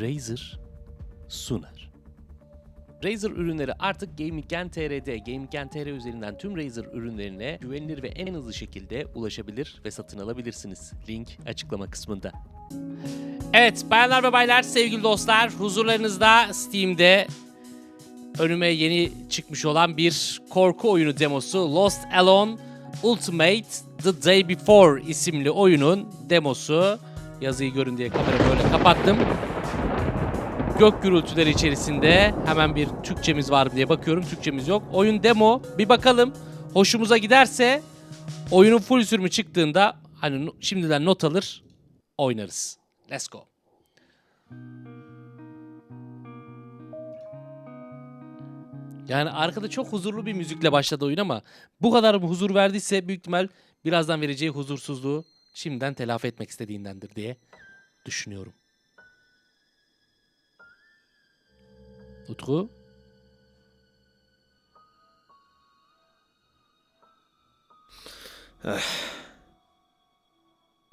Razer sunar. Razer ürünleri artık Gaming.Gen TR'de, Gaming.Gen TR üzerinden tüm Razer ürünlerine güvenilir ve en hızlı şekilde ulaşabilir ve satın alabilirsiniz. Link açıklama kısmında. Evet bayanlar ve baylar, sevgili dostlar huzurlarınızda Steam'de önüme yeni çıkmış olan bir korku oyunu demosu Lost Alone Ultimate The Day Before isimli oyunun demosu. Yazıyı görün diye kamerayı böyle kapattım. Gök gürültüleri içerisinde hemen bir Türkçemiz var mı diye bakıyorum. Türkçemiz yok. Oyun demo. Bir bakalım. Hoşumuza giderse oyunun full sürümü çıktığında hani şimdiden not alır oynarız. Let's go. Yani arkada çok huzurlu bir müzikle başladı oyun ama bu kadar huzur verdiyse büyük ihtimal birazdan vereceği huzursuzluğu şimdiden telafi etmek istediğindendir diye düşünüyorum. Utku?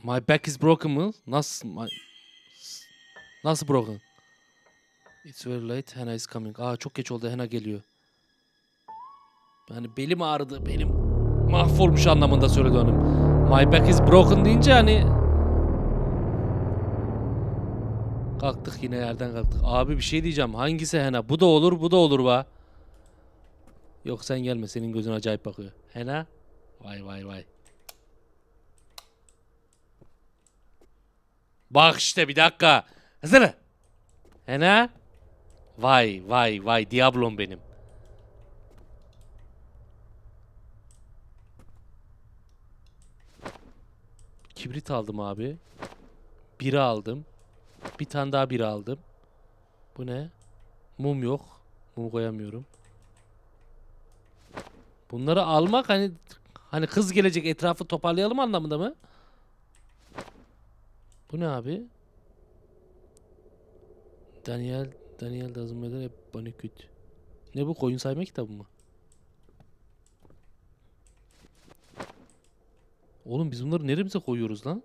My back is broken mı? Nasıl? My... Nasıl broken? It's very late. Hannah is coming. Aa çok geç oldu. Hannah geliyor. Yani belim ağrıdı. Belim mahvolmuş anlamında söyledi hanım. My back is broken deyince hani Kalktık yine yerden kalktık. Abi bir şey diyeceğim. Hangisi Hena? Bu da olur, bu da olur va. Yok sen gelme. Senin gözün acayip bakıyor. Hena? Vay vay vay. Bak işte bir dakika. Hazır. Hena? Vay vay vay Diablom benim. Kibrit aldım abi. Biri aldım. Bir tane daha biri aldım. Bu ne? Mum yok. Mum koyamıyorum. Bunları almak hani hani kız gelecek etrafı toparlayalım anlamında mı? Bu ne abi? Daniel Daniel matter hep Bandicoot. Ne bu koyun sayma kitabı mı? Oğlum biz bunları neremize koyuyoruz lan?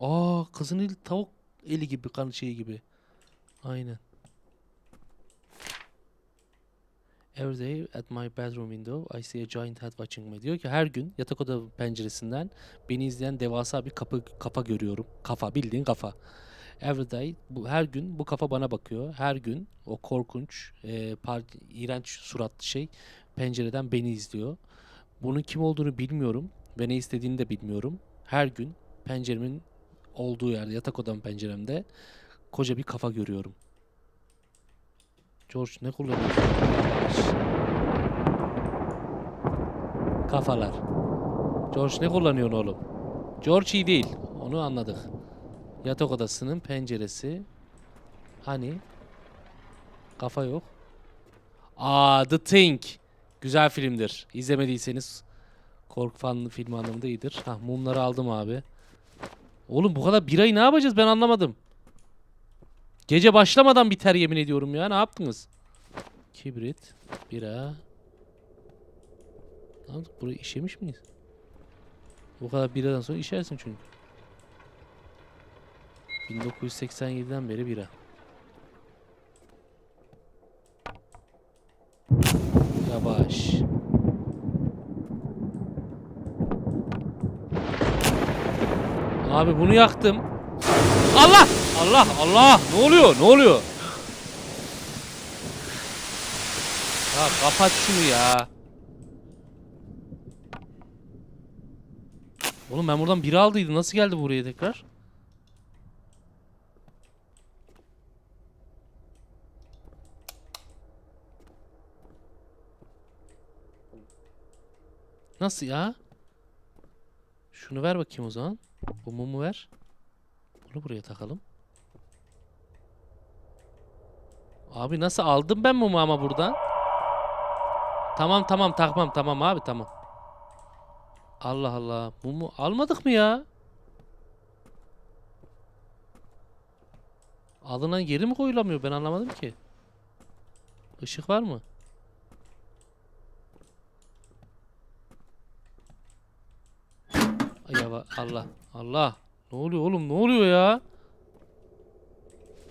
Aa kızın eli tavuk eli gibi kan şeyi gibi. Aynen. Every day at my bedroom window I see a giant head watching me. Diyor ki her gün yatak oda penceresinden beni izleyen devasa bir kapı kafa görüyorum. Kafa bildiğin kafa. Every day bu her gün bu kafa bana bakıyor. Her gün o korkunç, e, par, iğrenç suratlı şey pencereden beni izliyor. Bunun kim olduğunu bilmiyorum ve ne istediğini de bilmiyorum. Her gün penceremin olduğu yerde yatak odam penceremde koca bir kafa görüyorum. George ne kullanıyorsun? Kafalar. George ne kullanıyorsun oğlum? George iyi değil. Onu anladık. Yatak odasının penceresi. Hani? Kafa yok. Aa The Thing. Güzel filmdir. İzlemediyseniz korku fanlı film anlamında iyidir. Hah mumları aldım abi. Oğlum bu kadar birayı ne yapacağız ben anlamadım. Gece başlamadan biter yemin ediyorum ya. Ne yaptınız? Kibrit, bira. Ne? Burayı işemiş miyiz? Bu kadar biradan sonra işersin çünkü. 1987'den beri bira. Yavaş. Abi bunu yaktım. Allah! Allah! Allah! Ne oluyor? Ne oluyor? Ya kapat şunu ya. Oğlum ben buradan biri aldıydım. Nasıl geldi buraya tekrar? Nasıl ya? Şunu ver bakayım o zaman. Bu mumu ver. Bunu buraya takalım. Abi nasıl aldım ben mumu ama buradan? Tamam tamam takmam tamam abi tamam. Allah Allah. Mumu almadık mı ya? Alınan yeri mi koyulamıyor? Ben anlamadım ki. Işık var mı? Allah Allah. Ne oluyor oğlum? Ne oluyor ya?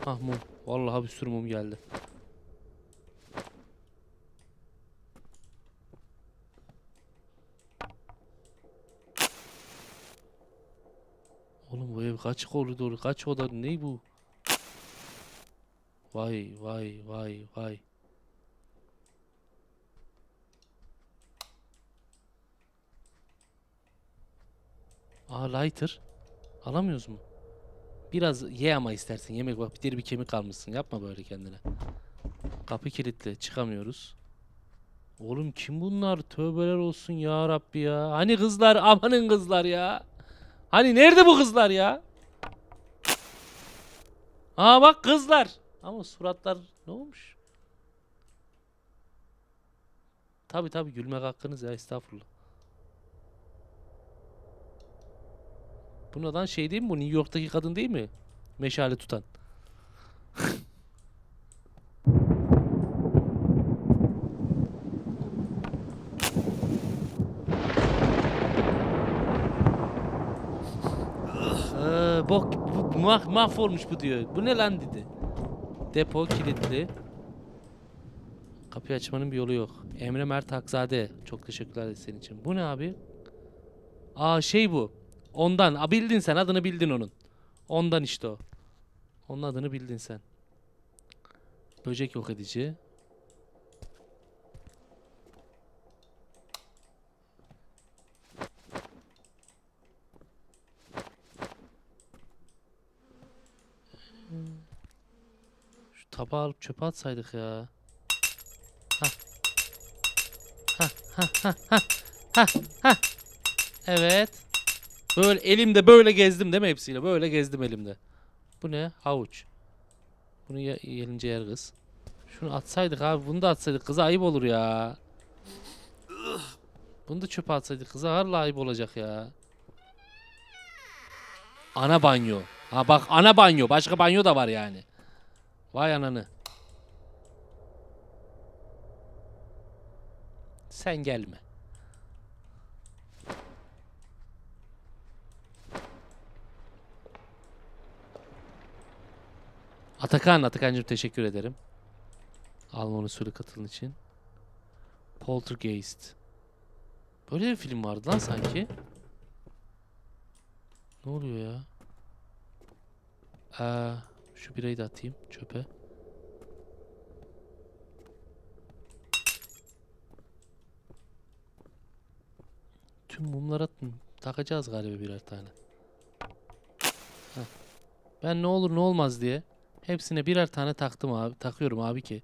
Ah mum. Vallahi bir sürü mum geldi. Oğlum bu ev kaç koridor, kaç oda, ne bu? Vay vay vay vay. Aa lighter. Alamıyoruz mu? Biraz ye ama istersen. Yemek bak bir deri bir kemik almışsın. Yapma böyle kendine. Kapı kilitli. Çıkamıyoruz. Oğlum kim bunlar? Tövbeler olsun ya Rabbi ya. Hani kızlar? Amanın kızlar ya. Hani nerede bu kızlar ya? Aa bak kızlar. Ama suratlar ne olmuş? Tabi tabi gülmek hakkınız ya estağfurullah. Bunlardan şey değil mi bu New York'taki kadın değil mi? Meşale tutan. Ee, bok bu, mah, mahvolmuş bu diyor. Bu ne lan dedi. Depo kilitli. Kapıyı açmanın bir yolu yok. Emre Mert Hakzade. Çok teşekkürler senin için. Bu ne abi? Aa şey bu. Ondan. A, bildin sen adını bildin onun. Ondan işte o. Onun adını bildin sen. Böcek yok edici. Şu tabağı alıp çöpe atsaydık ya. Hah. Hah hah hah hah. Hah. Evet. Böyle elimde böyle gezdim değil mi hepsiyle? Böyle gezdim elimde. Bu ne? Havuç. Bunu ye yer kız. Şunu atsaydık abi. Bunu da atsaydık. Kıza ayıp olur ya. Bunu da çöpe atsaydık. Kıza harla ayıp olacak ya. Ana banyo. Ha bak ana banyo. Başka banyo da var yani. Vay ananı. Sen gelme. Atakan, Atakan'cığım teşekkür ederim. Alman usulü katılın için. Poltergeist. Böyle bir film vardı lan sanki. Ne oluyor ya? Aa, şu birayı da atayım çöpe. Tüm mumlara takacağız galiba birer tane. Heh. Ben ne olur ne olmaz diye hepsine birer tane taktım abi. Takıyorum abi ki.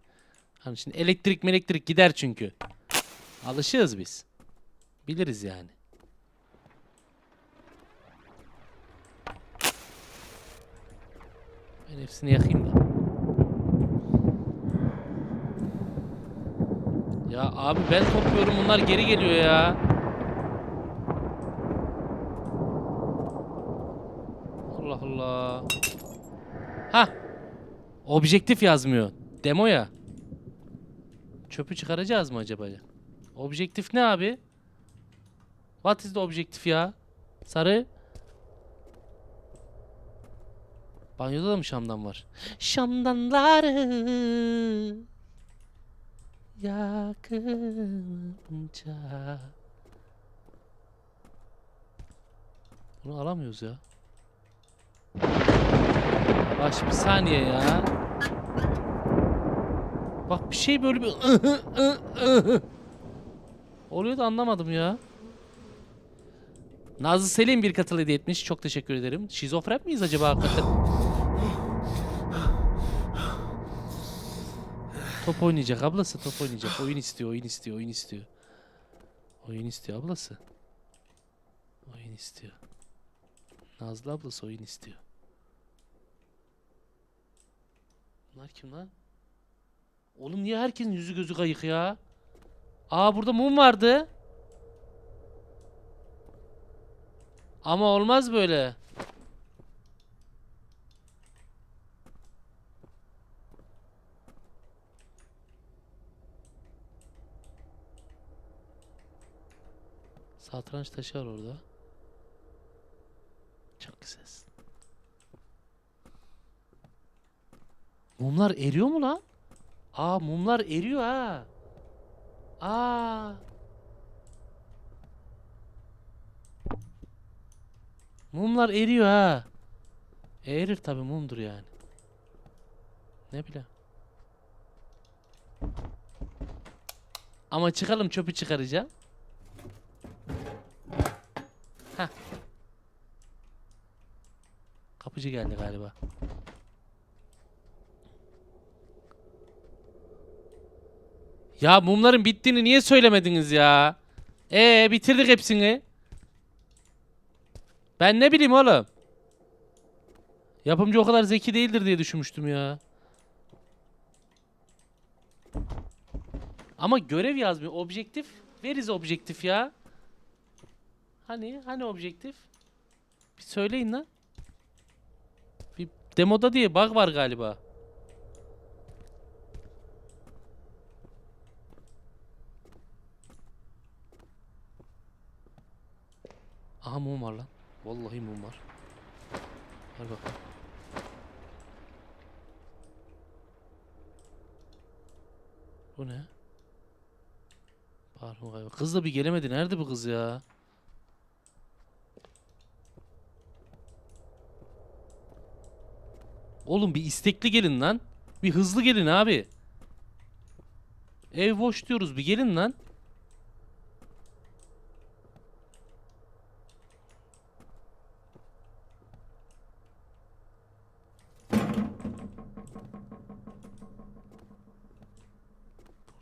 Hani şimdi elektrik elektrik gider çünkü. Alışığız biz. Biliriz yani. Ben hepsini yakayım da. Ya abi ben topluyorum bunlar geri geliyor ya. Allah Allah. Ha. Objektif yazmıyor. Demo ya. Çöpü çıkaracağız mı acaba? Objektif ne abi? What is the objektif ya? Sarı. Banyoda da mı şamdan var? Şamdanları yakınca. Bunu alamıyoruz ya. Baş bir saniye ya. Bak bir şey böyle bir oluyor da anlamadım ya. Nazlı Selim bir katıl hediye etmiş. Çok teşekkür ederim. Şizofren miyiz acaba hakikaten? Top oynayacak ablası top oynayacak. Oyun istiyor, oyun istiyor, oyun istiyor. Oyun istiyor ablası. Oyun istiyor. Nazlı ablası oyun istiyor. Bunlar kim lan? Oğlum niye herkesin yüzü gözü kayık ya? Aa burada mum vardı. Ama olmaz böyle. Satranç taşı var orada. Çok güzelsin. Mumlar eriyor mu lan? Aa mumlar eriyor ha. Aa. Mumlar eriyor ha. Erir tabi mumdur yani. Ne bileyim. Ama çıkalım çöpü çıkaracağım. Heh. Kapıcı geldi galiba. Ya mumların bittiğini niye söylemediniz ya? Ee bitirdik hepsini. Ben ne bileyim oğlum. Yapımcı o kadar zeki değildir diye düşünmüştüm ya. Ama görev yazmıyor. Objektif. Veriz objektif ya. Hani hani objektif? Bir söyleyin lan. Bir demoda diye bug var galiba. Aha mum var lan. Vallahi mum var. Ver bakalım. Bu ne? Pardon galiba. Kız da bir gelemedi. Nerede bu kız ya? Oğlum bir istekli gelin lan. Bir hızlı gelin abi. Ev boş diyoruz. Bir gelin lan.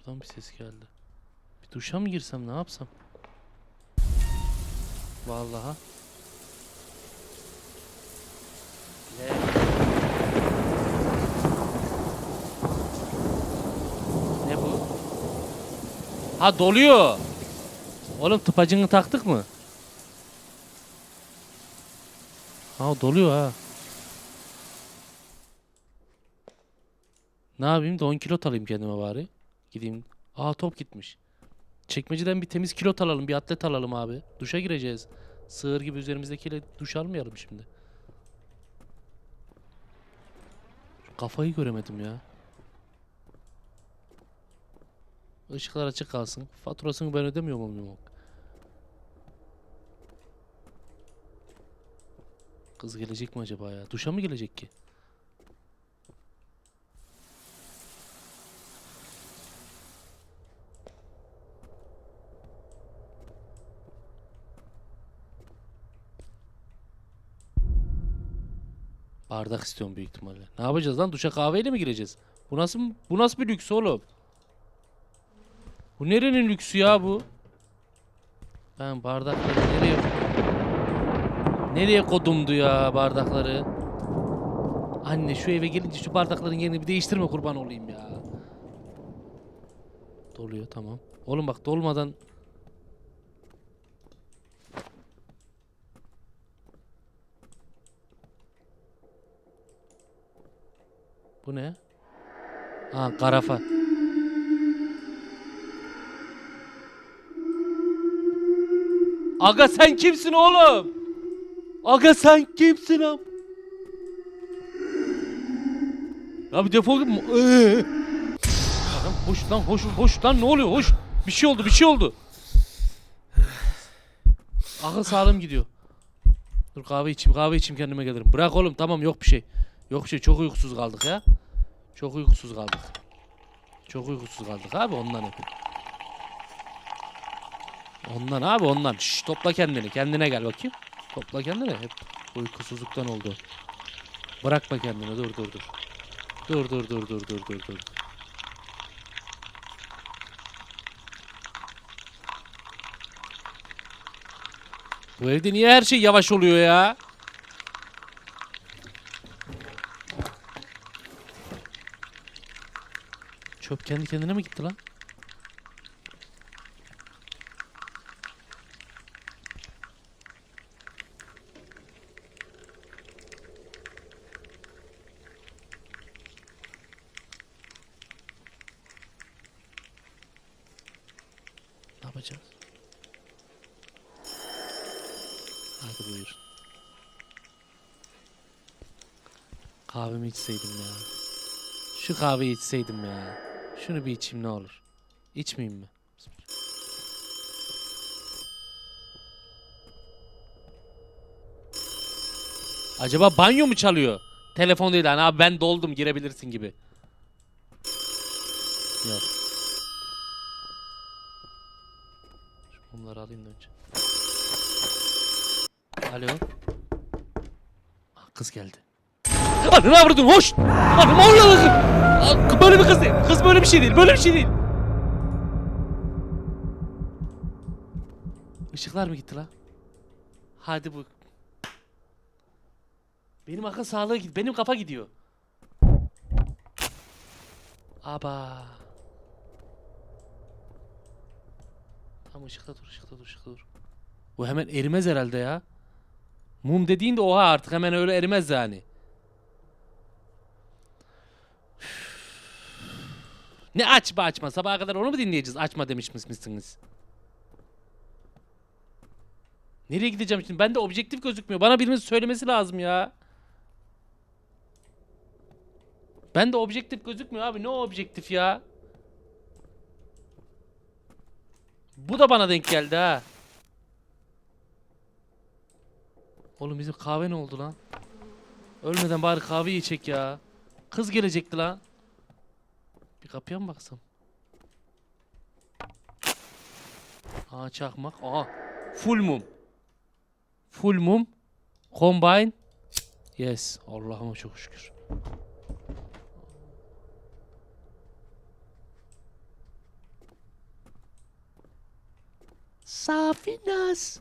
Buradan bir ses geldi. Bir duşa mı girsem ne yapsam? Vallahi. Ne bu? Ha doluyor. Oğlum tıpacını taktık mı? Ha doluyor ha. Ne yapayım da 10 kilo alayım kendime bari. Gideyim. Aa top gitmiş. Çekmeceden bir temiz kilot alalım, bir atlet alalım abi. Duşa gireceğiz. Sığır gibi üzerimizdekiyle duş almayalım şimdi. Şu kafayı göremedim ya. Işıklar açık kalsın. Faturasını ben ödemiyor muyum? yok? Kız gelecek mi acaba ya? Duşa mı gelecek ki? Bardak istiyorum büyük ihtimalle. Ne yapacağız lan? Duşa kahveyle mi gireceğiz? Bu nasıl bu nasıl bir lüks oğlum? Bu nerenin lüksü ya bu? Ben bardakları nereye Nereye kodumdu ya bardakları? Anne şu eve gelince şu bardakların yerini bir değiştirme kurban olayım ya. Doluyor tamam. Oğlum bak dolmadan Bu ne? Ha karafa. Aga sen kimsin oğlum? Aga sen kimsin am? Ya bir defol git. Ee. Hoş lan hoş hoş lan ne oluyor hoş. Bir şey oldu bir şey oldu. Akıl sağlığım gidiyor. Dur kahve içeyim kahve içeyim kendime gelirim. Bırak oğlum tamam yok bir şey. Yok şey çok uykusuz kaldık ya. Çok uykusuz kaldık. Çok uykusuz kaldık abi ondan hep. Ondan abi ondan. Şş, topla kendini. Kendine gel bakayım. Topla kendini. Hep uykusuzluktan oldu. Bırakma kendini. Dur dur dur. Dur dur dur dur dur dur dur. Bu evde niye her şey yavaş oluyor ya? Çöp kendi kendine mi gitti lan? Ne yapacağız? Hadi buyur. Kahvemi içseydim ya. Şu kahveyi içseydim ya. Şunu bir içeyim ne olur. İçmeyeyim mi? Acaba banyo mu çalıyor? Telefon değil hani abi ben doldum girebilirsin gibi. Yok. Şu mumları alayım da önce. Alo. Ah, Kız geldi. Ananı avradın hoş. Anam Allah'ım. Böyle bir kız değil. Kız böyle bir şey değil. Böyle bir şey değil. Işıklar mı gitti la? Hadi bu. Benim akıl sağlığı gidiyor. Benim kafa gidiyor. Aba. Tamam ışıkta dur, ışıkta dur, ışıkta dur. Bu hemen erimez herhalde ya. Mum dediğin de oha artık hemen öyle erimez yani. Ne açma açma sabaha kadar onu mu dinleyeceğiz açma demiş misiniz? Nereye gideceğim şimdi? Ben de objektif gözükmüyor. Bana birinin söylemesi lazım ya. Ben de objektif gözükmüyor abi. Ne objektif ya? Bu da bana denk geldi ha. Oğlum bizim kahve ne oldu lan? Ölmeden bari kahve içecek ya. Kız gelecekti lan. Bir kapıya mı baksam? Aa çakmak. Aa. Full mum. Full mum. Combine. Yes. Allah'ıma çok şükür. Safinas.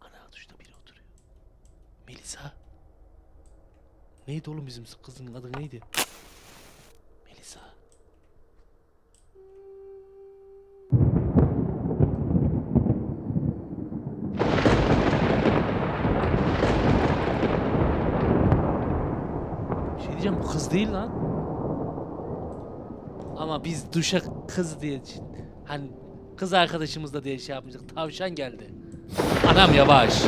Ana duşta biri oturuyor. Melisa. Neydi oğlum bizim kızın adı neydi? Melisa. Bir şey diyeceğim bu değil lan. Ama biz duşa kız diye hani kız arkadaşımızla diye şey yapmayacak. Tavşan geldi. Anam yavaş.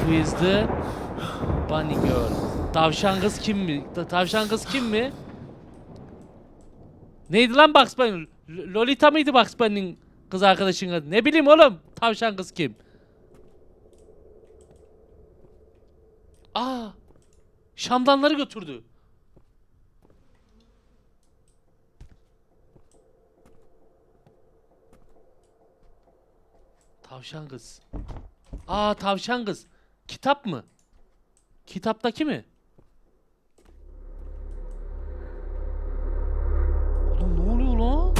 Who is the bunny girl? Tavşan kız kim mi? Ta- Tavşan kız kim mi? Neydi lan Bugs Bunny? Lolita mıydı Bugs Bunny'nin kız arkadaşının adı? Ne bileyim oğlum. Tavşan kız kim? Aa! Şamdanları götürdü. Tavşan kız. Aa tavşan kız. Kitap mı? Kitaptaki mi? Oğlum ne oluyor lan?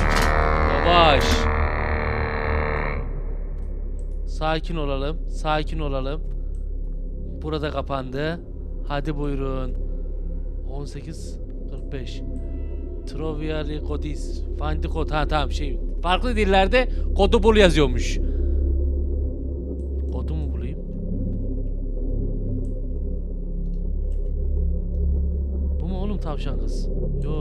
Yavaş. Sakin olalım. Sakin olalım. Burada kapandı. Hadi buyurun. 18.45 Troviali the code. Ha tamam şey. Farklı dillerde kodu bul yazıyormuş. Tavşan kız? Yo.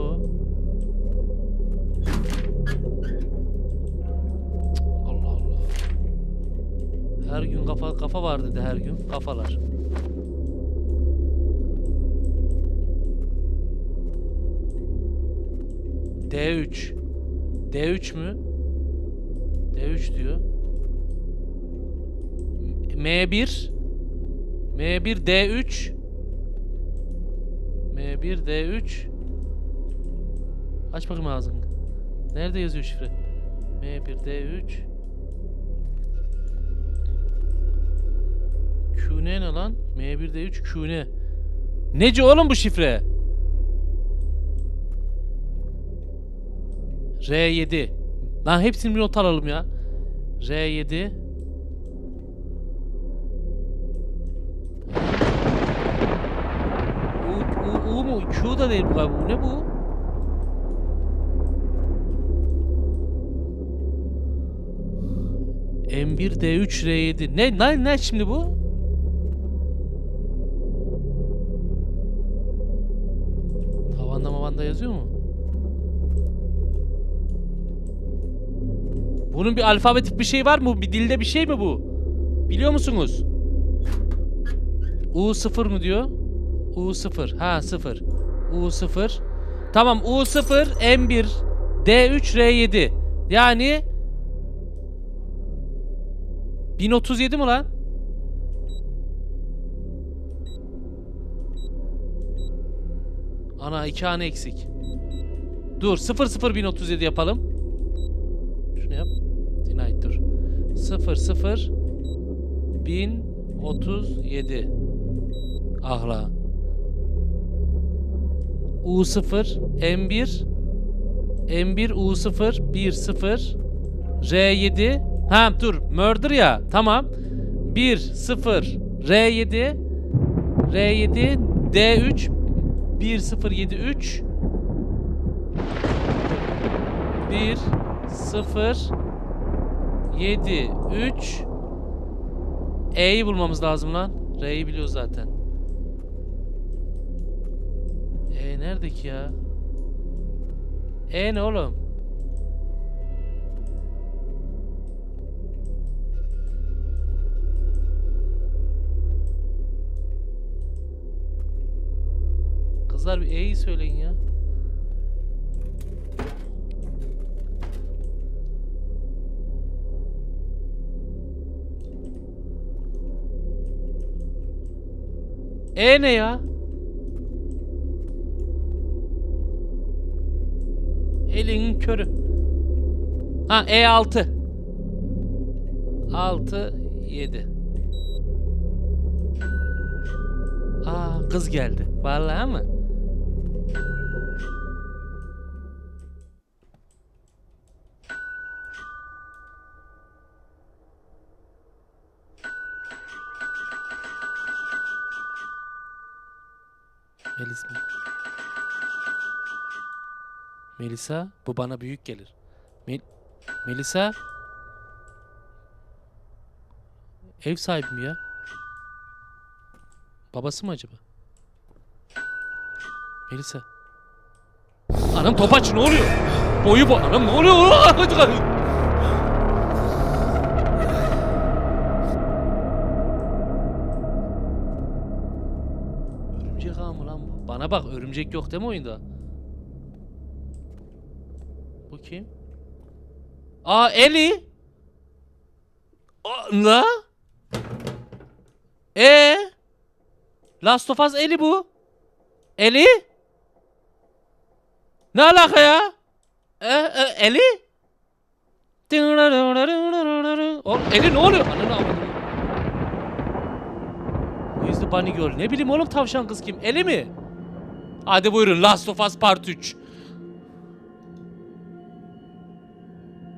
Allah Allah. Her gün kafa kafa var dedi her gün kafalar. D3. D3 mü? D3 diyor. M1 M1 D3 M1 D3 Aç bakayım ağzını. Nerede yazıyor şifre? M1 D3 Q ne lan? M1 D3 Q ne? Nece oğlum bu şifre? R7 Lan hepsini bir not alalım ya. R7 U, U, U mu? Q da değil galiba. Bu ne bu? M1 D3 R7 ne ne ne şimdi bu? Tavanda mavanda yazıyor mu? Bunun bir alfabetik bir şey var mı? Bir dilde bir şey mi bu? Biliyor musunuz? U0 mu diyor? U0. Ha 0. U0. Tamam U0 M1 D3 R7. Yani 1037 mi lan? Ana 2 hane eksik. Dur 0 0 1037 yapalım. Şunu yap. Deny dur. 0 0 1037. Ahla. U0 M1 M1 U0 1 0 R7 Ha dur murder ya tamam 1 0 R7 R7 D3 1 0 7 3 1 0 7 3 E'yi bulmamız lazım lan. R'yi biliyoruz zaten. E nerede ki ya? E ne oğlum? Kızlar bir E'yi söyleyin ya. E ne ya? Körü. Ha E6. 6 7. Aa kız geldi. Vallahi mı? Melisa, bu bana büyük gelir. Mel Melisa? Ev sahibi mi ya? Babası mı acaba? Melisa. Anam topaç ne oluyor? Boyu bu. Anam ne oluyor? Örümcek ağı mı lan bu? Bana bak örümcek yok değil mi oyunda? Kim? Aa Eli. La? E Last of Us Eli bu. Eli? Ne alaka ya? E, e, Eli? Oğlum Eli ne oluyor? Ananı avradım. Who's the bunny girl? Ne bileyim oğlum tavşan kız kim? Eli mi? Hadi buyurun Last of Us Part 3.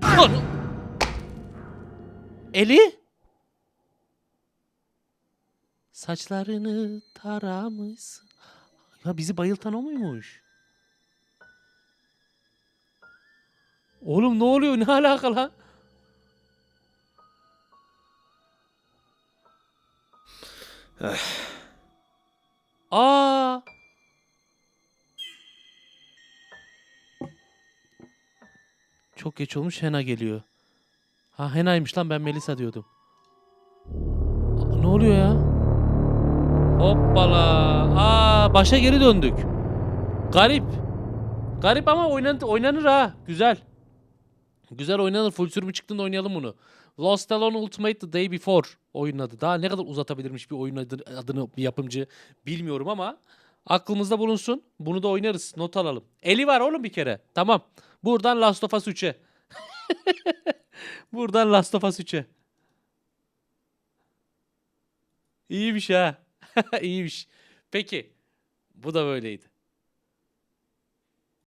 Anam. Eli? Saçlarını taramışsın. Ya bizi bayıltan o muymuş? Oğlum ne oluyor? Ne alaka lan? Aa! Çok geç olmuş Hena geliyor. Ha Hena'ymış lan ben Melisa diyordum. Ne oluyor ya? Hoppala. Aa başa geri döndük. Garip. Garip ama oynan oynanır ha. Güzel. Güzel oynanır. Full sürümü çıktığında oynayalım bunu. Lost Alone Ultimate The Day Before oyunun adı. Daha ne kadar uzatabilirmiş bir oyun adı- adını bir yapımcı bilmiyorum ama aklımızda bulunsun. Bunu da oynarız. Not alalım. Eli var oğlum bir kere. Tamam. Buradan Last of Us 3'e. Buradan Last of Us 3'e. İyiymiş ha. İyiymiş. Peki. Bu da böyleydi.